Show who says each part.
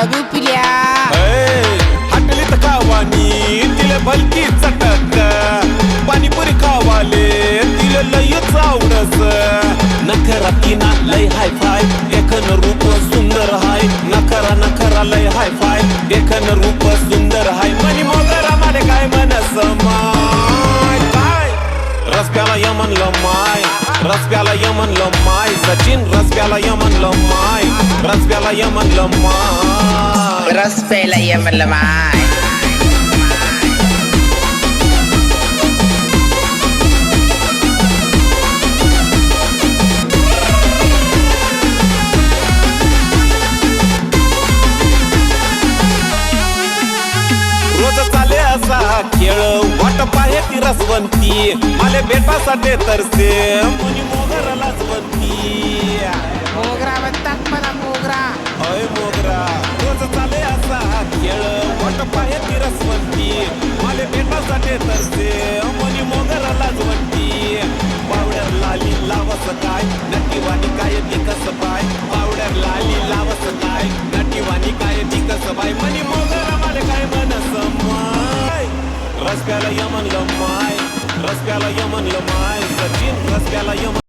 Speaker 1: बघू पिल्या
Speaker 2: हटलीत खावानी तिले भलती चटक. पाणीपुरी खावाले तिले लयच आवडस नखरा तिना लय हाय फाय एकन रूप सुंदर हाय. नखरा नखरा लय हाय फाय एखन रूप सुंदर हाय. मनी मोगरा माले काय मनस माय? काय? रस्त्याला यमन माय. रस्त्याला यमन माय. सचिन रस्त्याला यमन
Speaker 1: ये म्हणलं माय
Speaker 2: रोज चाले असा खेळ वाट पाहे ती रसवंती माले भेटासाठी तरसे असा खेळ वाट पाहे ती रसवंती. माले भेटासाठी तरसे मुनी मोगरा लाजवंती पावड्यार लाली लावस काय नटीवाणी काय ती कस बाय लाली लावस काय नटीवाणी काय ती कस बाय मनी मोगरा माले काय मनस माय? रस्त्याला यमन लमाय रस्त्याला यमन लमाय सचिन रस्त्याला यमन